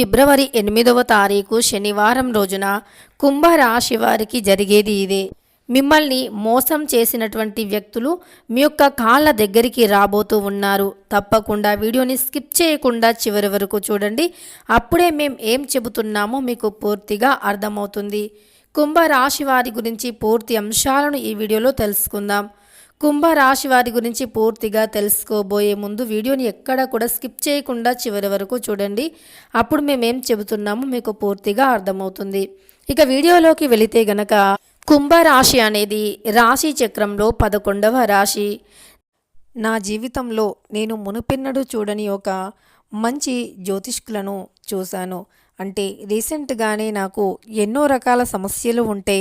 ఫిబ్రవరి ఎనిమిదవ తారీఖు శనివారం రోజున కుంభరాశి వారికి జరిగేది ఇదే. మిమ్మల్ని మోసం చేసినటువంటి వ్యక్తులు మీ యొక్క కాళ్ళ దగ్గరికి రాబోతూ ఉన్నారు. తప్పకుండా వీడియోని స్కిప్ చేయకుండా చివరి వరకు చూడండి. అప్పుడే మేము ఏం చెబుతున్నామో మీకు పూర్తిగా అర్థమవుతుంది. కుంభరాశి వారి గురించి పూర్తి అంశాలను ఈ వీడియోలో తెలుసుకుందాం. కుంభరాశి వారి గురించి పూర్తిగా తెలుసుకోబోయే ముందు వీడియోని ఎక్కడ కూడా స్కిప్ చేయకుండా చివరి వరకు చూడండి. అప్పుడు మేమేం చెబుతున్నామో మీకు పూర్తిగా అర్థమవుతుంది. ఇక వీడియోలోకి వెళితే గనక కుంభరాశి అనేది రాశి చక్రంలో పదకొండవ రాశి. నా జీవితంలో నేను మునుపెన్నడూ చూడని ఒక మంచి జ్యోతిష్కులను చూశాను. అంటే రీసెంట్గానే నాకు ఎన్నో రకాల సమస్యలు ఉంటే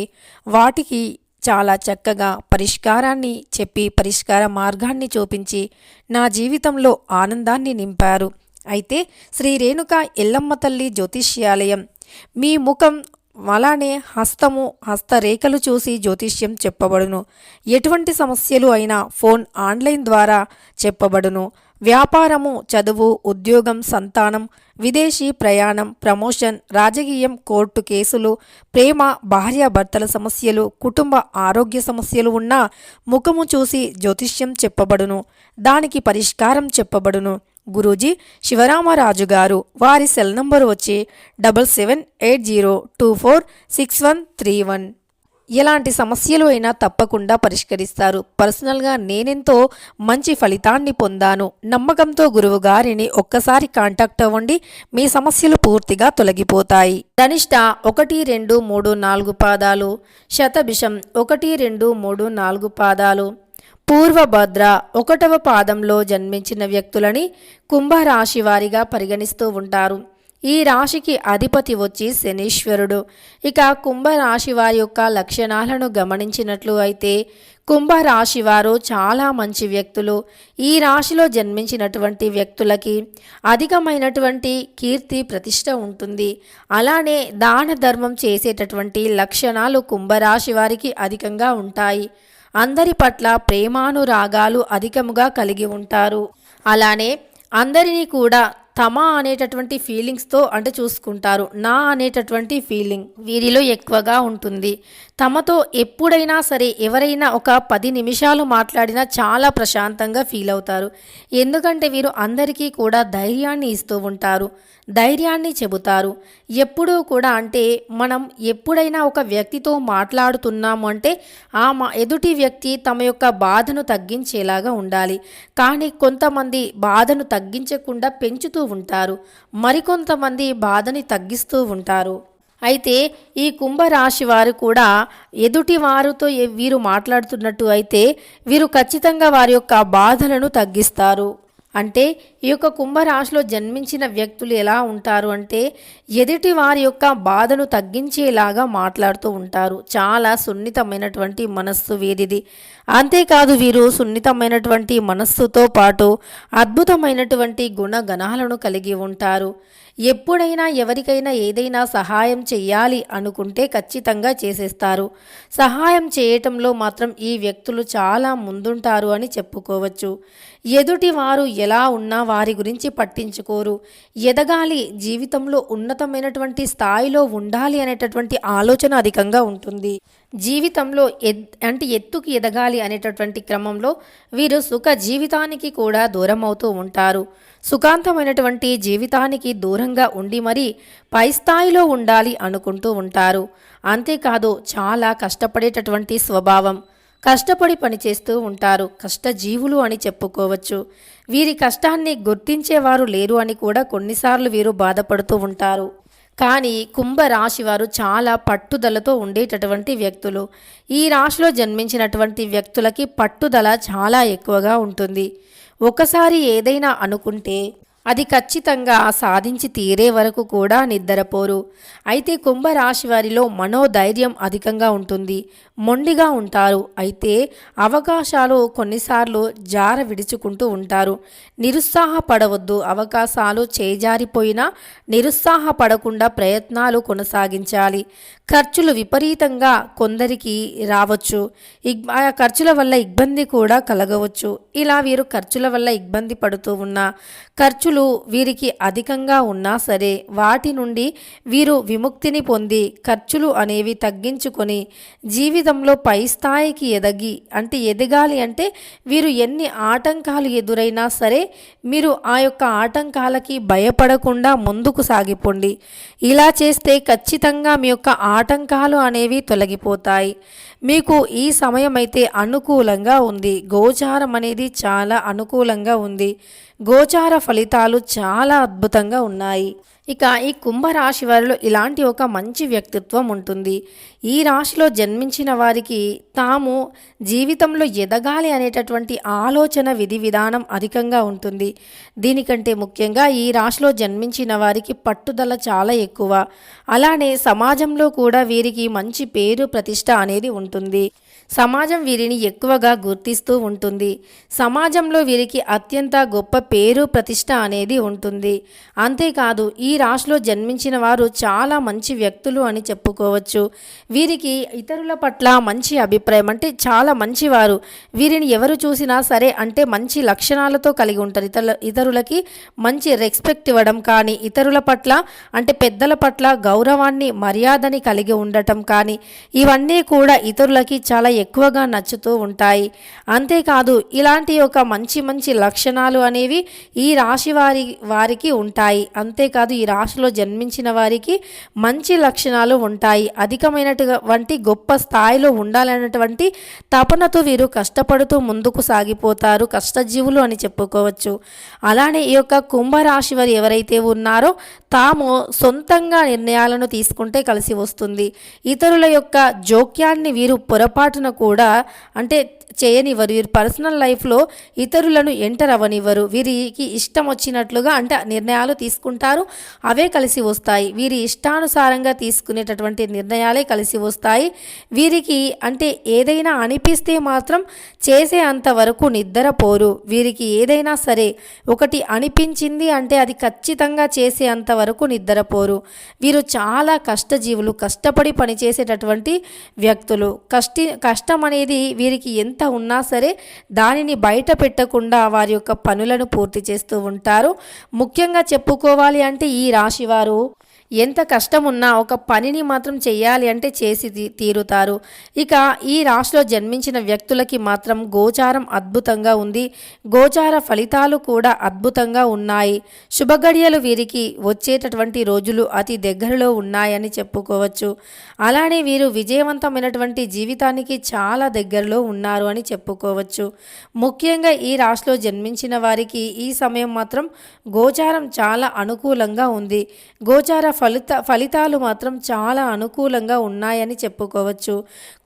వాటికి చాలా చక్కగా పరిష్కారాన్ని చెప్పి పరిష్కార మార్గాన్ని చూపించి నా జీవితంలో ఆనందాన్ని నింపారు. అయితే శ్రీ రేణుక ఎల్లమ్మ తల్లి జ్యోతిష్యాలయం మీ ముఖం అలానే హస్తము హస్తరేఖలు చూసి జ్యోతిష్యం చెప్పబడును. ఎటువంటి సమస్యలు అయినా ఫోన్ ఆన్లైన్ ద్వారా చెప్పబడును. వ్యాపారము చదువు ఉద్యోగం సంతానం విదేశీ ప్రయాణం ప్రమోషన్ రాజకీయం కోర్టు కేసులు ప్రేమ భార్యాభర్తల సమస్యలు కుటుంబ ఆరోగ్య సమస్యలు ఉన్నా ముఖము చూసి జ్యోతిష్యం చెప్పబడును దానికి పరిష్కారం చెప్పబడును. గురూజీ శివరామరాజు గారు వారి సెల్ నంబర్ వచ్చి double seven eight zero two four six one three one. ఎలాంటి సమస్యలు అయినా తప్పకుండా పరిష్కరిస్తారు. పర్సనల్గా నేనెంతో మంచి ఫలితాన్ని పొందాను. నమ్మకంతో గురువు గారిని ఒక్కసారి కాంటాక్ట్ అవ్వండి. మీ సమస్యలు పూర్తిగా తొలగిపోతాయి. ధనిష్ట ఒకటి రెండు మూడు నాలుగు పాదాలు. శతభిషం ఒకటి రెండు మూడు నాలుగు పాదాలు. పూర్వభద్ర ఒకటవ పాదంలో జన్మించిన వ్యక్తులని కుంభరాశి వారిగా పరిగణిస్తూ ఉంటారు. ఈ రాశికి అధిపతి వచ్చి శనీశ్వరుడు. ఇక కుంభరాశి వారి యొక్క లక్షణాలను గమనించినట్లు అయితే కుంభరాశి వారు చాలా మంచి వ్యక్తులు. ఈ రాశిలో జన్మించినటువంటి వ్యక్తులకి అధికమైనటువంటి కీర్తి ప్రతిష్ట ఉంటుంది. అలానే దాన ధర్మం చేసేటటువంటి లక్షణాలు కుంభరాశి వారికి అధికంగా ఉంటాయి. అందరి పట్ల ప్రేమానురాగాలు అధికముగా కలిగి ఉంటారు. అలానే అందరినీ కూడా తమ అనేటటువంటి ఫీలింగ్స్తో అంటే చూసుకుంటారు. నా అనేటటువంటి ఫీలింగ్ వీరిలో ఎక్కువగా ఉంటుంది. తమతో ఎప్పుడైనా సరే ఎవరైనా ఒక పది నిమిషాలు మాట్లాడినా చాలా ప్రశాంతంగా ఫీల్ అవుతారు. ఎందుకంటే వీరు అందరికీ కూడా ధైర్యాన్ని ఇస్తూ ఉంటారు. ధైర్యాన్ని చెబుతారు. ఎప్పుడూ కూడా అంటే మనం ఎప్పుడైనా ఒక వ్యక్తితో మాట్లాడుతున్నాము అంటే ఆ మా ఎదుటి వ్యక్తి తమ యొక్క బాధను తగ్గించేలాగా ఉండాలి. కానీ కొంతమంది బాధను తగ్గించకుండా పెంచుతూ ఉంటారు. మరికొంతమంది బాధని తగ్గిస్తూ ఉంటారు. అయితే ఈ కుంభరాశి వారు కూడా ఎదుటి వారితో వీరు మాట్లాడుతున్నట్టు అయితే వీరు ఖచ్చితంగా వారి యొక్క బాధలను తగ్గిస్తారు. అంటే ఈ యొక్క కుంభరాశిలో జన్మించిన వ్యక్తులు ఎలా ఉంటారు అంటే ఎదుటి వారి యొక్క బాధను తగ్గించేలాగా మాట్లాడుతూ ఉంటారు. చాలా సున్నితమైనటువంటి మనస్సు వీరిది. అంతేకాదు వీరు సున్నితమైనటువంటి మనస్సుతో పాటు అద్భుతమైనటువంటి గుణగణాలను కలిగి ఉంటారు. ఎప్పుడైనా ఎవరికైనా ఏదైనా సహాయం చెయ్యాలి అనుకుంటే ఖచ్చితంగా చేసేస్తారు. సహాయం చేయటంలో మాత్రం ఈ వ్యక్తులు చాలా ముందుంటారు అని చెప్పుకోవచ్చు. ఎదుటి వారు ఎలా ఉన్నా వారి గురించి పట్టించుకోరు. ఎదగాలి జీవితంలో ఉన్నతమైనటువంటి స్థాయిలో ఉండాలి అనేటటువంటి ఆలోచన అధికంగా ఉంటుంది. జీవితంలో ఎద్ అంటే ఎత్తుకి ఎదగాలి అనేటటువంటి క్రమంలో వీరు సుఖ జీవితానికి కూడా దూరం అవుతూ ఉంటారు. సుఖాంతమైనటువంటి జీవితానికి దూరంగా ఉండి మరీ పై స్థాయిలో ఉండాలి అనుకుంటూ ఉంటారు. అంతేకాదు చాలా కష్టపడేటటువంటి స్వభావం. కష్టపడి పనిచేస్తూ ఉంటారు. కష్టజీవులు అని చెప్పుకోవచ్చు. వీరి కష్టాన్ని గుర్తించేవారు లేరు అని కూడా కొన్నిసార్లు వీరు బాధపడుతూ ఉంటారు. కానీ కుంభరాశి వారు చాలా పట్టుదలతో ఉండేటటువంటి వ్యక్తులు. ఈ రాశిలో జన్మించినటువంటి వ్యక్తులకి పట్టుదల చాలా ఎక్కువగా ఉంటుంది. ఒకసారి ఏదైనా అనుకుంటే అది ఖచ్చితంగా సాధించి తీరే వరకు కూడా నిద్రపోరు అయితే కుంభరాశి వారిలో మనోధైర్యం అధికంగా ఉంటుంది. మొండిగా ఉంటారు. అయితే అవకాశాలు కొన్నిసార్లు జార విడుచుకుంటూ ఉంటారు. నిరుత్సాహపడవద్దు. అవకాశాలు చేజారిపోయినా నిరుత్సాహపడకుండా ప్రయత్నాలు కొనసాగించాలి. ఖర్చులు విపరీతంగా కొందరికి రావచ్చు. ఇగ్ ఆ ఖర్చుల వల్ల ఇబ్బంది కూడా కలగవచ్చు. ఇలా వీరు ఖర్చుల వల్ల ఇబ్బంది పడుతూ ఉన్న ఖర్చులు ఖర్చులు వీరికి అధికంగా ఉన్నా సరే వాటి నుండి వీరు విముక్తిని పొంది ఖర్చులు అనేవి తగ్గించుకొని జీవితంలో పై స్థాయికి ఎదగి అంటే ఎదగాలి అంటే వీరు ఎన్ని ఆటంకాలు ఎదురైనా సరే మీరు ఆ యొక్క ఆటంకాలకి భయపడకుండా ముందుకు సాగిపోండి. ఇలా చేస్తే ఖచ్చితంగా మీ యొక్క ఆటంకాలు అనేవి తొలగిపోతాయి. మీకు ఈ సమయం అయితే అనుకూలంగా ఉంది. గోచారం అనేది చాలా అనుకూలంగా ఉంది. గోచార ఫలితాలు చాలా అద్భుతంగా ఉన్నాయి. ఇక ఈ కుంభరాశి వారిలో ఇలాంటి ఒక మంచి వ్యక్తిత్వం ఉంటుంది. ఈ రాశిలో జన్మించిన వారికి తాము జీవితంలో ఎదగాలి అనేటటువంటి ఆలోచన విధి విధానం అధికంగా ఉంటుంది. దీనికంటే ముఖ్యంగా ఈ రాశిలో జన్మించిన వారికి పట్టుదల చాలా ఎక్కువ. అలానే సమాజంలో కూడా వీరికి మంచి పేరు ప్రతిష్ట అనేది ఉంటుంది. సమాజం వీరిని ఎక్కువగా గుర్తిస్తూ ఉంటుంది. సమాజంలో వీరికి అత్యంత గొప్ప పేరు ప్రతిష్ట అనేది ఉంటుంది. అంతేకాదు ఈ రాశిలో జన్మించిన వారు చాలా మంచి వ్యక్తులు అని చెప్పుకోవచ్చు. వీరికి ఇతరుల పట్ల మంచి అభిప్రాయం అంటే చాలా మంచివారు. వీరిని ఎవరు చూసినా సరే అంటే మంచి లక్షణాలతో కలిగి ఉంటారు. ఇతరుల ఇతరులకి మంచి రెస్పెక్ట్ ఇవ్వడం కానీ ఇతరుల పట్ల అంటే పెద్దల పట్ల గౌరవాన్ని మర్యాదని కలిగి ఉండటం కానీ ఇవన్నీ కూడా ఇతరులకి చాలా ఎక్కువగా నచ్చుతూ ఉంటాయి. అంతేకాదు ఇలాంటి ఒక మంచి మంచి లక్షణాలు అనేవి ఈ రాశి వారి వారికి ఉంటాయి. అంతేకాదు ఈ రాశిలో జన్మించిన వారికి మంచి లక్షణాలు ఉంటాయి. అధికమైనటువంటి గొప్ప స్థాయిలో ఉండాలన్నటువంటి తపనతో వీరు కష్టపడుతూ ముందుకు సాగిపోతారు. కష్టజీవులు అని చెప్పుకోవచ్చు. అలానే ఈ యొక్క కుంభరాశి వారు ఎవరైతే ఉన్నారో తాము సొంతంగా నిర్ణయాలను తీసుకుంటే కలిసి వస్తుంది. ఇతరుల యొక్క జోక్యాన్ని వీరు పొరపాటున కూడా అంటే చేయనివ్వరు. వీరు పర్సనల్ లైఫ్లో ఇతరులను ఎంటర్ అవ్వనివ్వరు. వీరికి ఇష్టం వచ్చినట్లుగా అంటే నిర్ణయాలు తీసుకుంటారు. అవే కలిసి వస్తాయి. వీరి ఇష్టానుసారంగా తీసుకునేటటువంటి నిర్ణయాలే కలిసి వస్తాయి. వీరికి అంటే ఏదైనా అనిపిస్తే మాత్రం చేసే అంతవరకు నిద్రపోరు. వీరికి ఏదైనా సరే ఒకటి అనిపించింది అంటే అది ఖచ్చితంగా చేసే వరకు నిద్రపోరు వీరు చాలా కష్టజీవులు కష్టపడి పనిచేసేటటువంటి వ్యక్తులు. కష్టి కష్టం అనేది వీరికి ఎంత ఉన్నా సరే దానిని బయట పెట్టకుండా వారి యొక్క పనులను పూర్తి చేస్తూ ఉంటారు. ముఖ్యంగా చెప్పుకోవాలి అంటే ఈ రాశివారు ఎంత కష్టం ఉన్నా ఒక పనిని మాత్రం చేయాలి అంటే చేసి తీ- తీరుతారు. ఇక ఈ రాశిలో జన్మించిన వ్యక్తులకి మాత్రం గోచారం అద్భుతంగా ఉంది. గోచార ఫలితాలు కూడా అద్భుతంగా ఉన్నాయి. శుభగడియలు వీరికి వచ్చేటటువంటి రోజులు అతి దగ్గరలో ఉన్నాయని చెప్పుకోవచ్చు. అలానే వీరు విజయవంతమైనటువంటి జీవితానికి చాలా దగ్గరలో ఉన్నారు అని చెప్పుకోవచ్చు. ముఖ్యంగా ఈ రాశిలో జన్మించిన వారికి ఈ సమయం మాత్రం గోచారం చాలా అనుకూలంగా ఉంది. గోచార ఫలిత ఫలితాలు మాత్రం చాలా అనుకూలంగా ఉన్నాయని చెప్పుకోవచ్చు.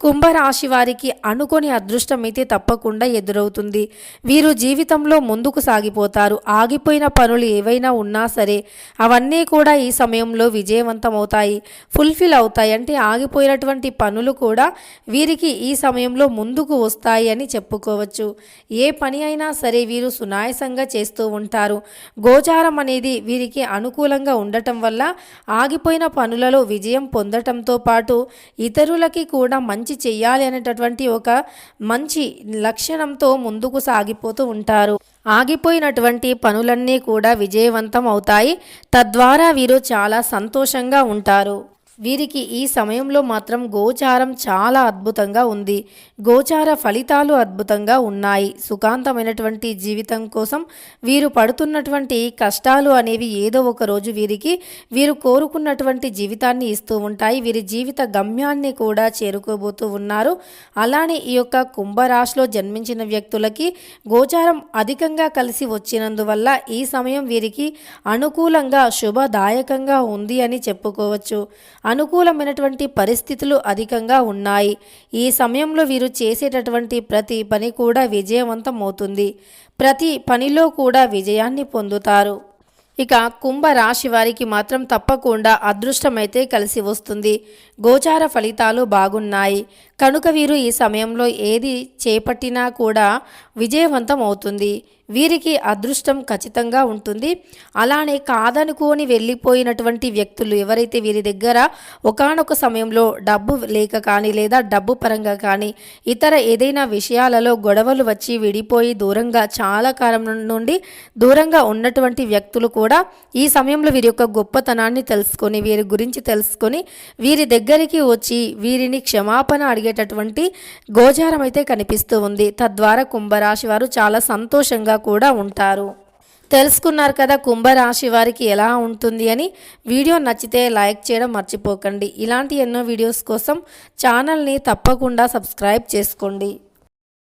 కుంభరాశి వారికి అనుకోని అదృష్టం అయితే తప్పకుండా ఎదురవుతుంది. వీరు జీవితంలో ముందుకు సాగిపోతారు. ఆగిపోయిన పనులు ఏవైనా ఉన్నా సరే అవన్నీ కూడా ఈ సమయంలో విజయవంతం అవుతాయి ఫుల్ఫిల్ అవుతాయి. అంటే ఆగిపోయినటువంటి పనులు కూడా వీరికి ఈ సమయంలో ముందుకు వస్తాయి అని చెప్పుకోవచ్చు. ఏ పని అయినా సరే వీరు సునాయసంగా చేస్తూ ఉంటారు. గోచారం అనేది వీరికి అనుకూలంగా ఉండటం వల్ల ఆగిపోయిన పనులలో విజయం పొందటంతో పాటు ఇతరులకి కూడా మంచి చెయ్యాలి అనేటటువంటి ఒక మంచి లక్షణంతో ముందుకు సాగిపోతూ ఉంటారు. ఆగిపోయినటువంటి పనులన్నీ కూడా విజయవంతం అవుతాయి. తద్వారా వీరు చాలా సంతోషంగా ఉంటారు. వీరికి ఈ సమయంలో మాత్రం గోచారం చాలా అద్భుతంగా ఉంది. గోచార ఫలితాలు అద్భుతంగా ఉన్నాయి. సుఖాంతమైనటువంటి జీవితం కోసం వీరు పడుతున్నటువంటి కష్టాలు అనేవి ఏదో ఒక రోజు వీరికి వీరు కోరుకున్నటువంటి జీవితాన్ని ఇస్తూ ఉంటాయి. వీరి జీవిత గమ్యాన్ని కూడా చేరుకోబోతూ ఉన్నారు. అలానే ఈ యొక్క కుంభరాశిలో జన్మించిన వ్యక్తులకి గోచారం అధికంగా కలిసి వచ్చినందువల్ల ఈ సమయం వీరికి అనుకూలంగా శుభదాయకంగా ఉంది అని చెప్పుకోవచ్చు. అనుకూలమైనటువంటి పరిస్థితులు అధికంగా ఉన్నాయి. ఈ సమయంలో వీరు చేసేటటువంటి ప్రతి పని కూడా విజయవంతం అవుతుంది ప్రతి పనిలో కూడా విజయాన్ని పొందుతారు. ఇక కుంభ రాశి వారికి మాత్రం తప్పకుండా అదృష్టమైతే కలిసి వస్తుంది. గోచార ఫలితాలు బాగున్నాయి. కనుక వీరు ఈ సమయంలో ఏది చేపట్టినా కూడా విజయవంతం అవుతుంది. వీరికి అదృష్టం ఖచ్చితంగా ఉంటుంది. అలానే కాదనుకోని వెళ్ళిపోయినటువంటి వ్యక్తులు ఎవరైతే వీరి దగ్గర ఒకానొక సమయంలో డబ్బు లేక కానీ లేదా డబ్బు పరంగా కానీ ఇతర ఏదైనా విషయాలలో గొడవలు వచ్చి విడిపోయి దూరంగా చాలా కాలం నుండి దూరంగా ఉన్నటువంటి వ్యక్తులు కూడా ఈ సమయంలో వీరి యొక్క గొప్పతనాన్ని తెలుసుకొని వీరి గురించి తెలుసుకొని వీరి దగ్గరికి వచ్చి వీరిని క్షమాపణ అడిగే అడిగేటటువంటి గోచారం అయితే కనిపిస్తూ ఉంది. తద్వారా కుంభరాశి వారు చాలా సంతోషంగా కూడా ఉంటారు. తెలుసుకున్నారు కదా కుంభరాశి వారికి ఎలా ఉంటుంది అని. వీడియో నచ్చితే లైక్ చేయడం మర్చిపోకండి. ఇలాంటి ఎన్నో వీడియోస్ కోసం ఛానల్ని తప్పకుండా సబ్స్క్రైబ్ చేసుకోండి.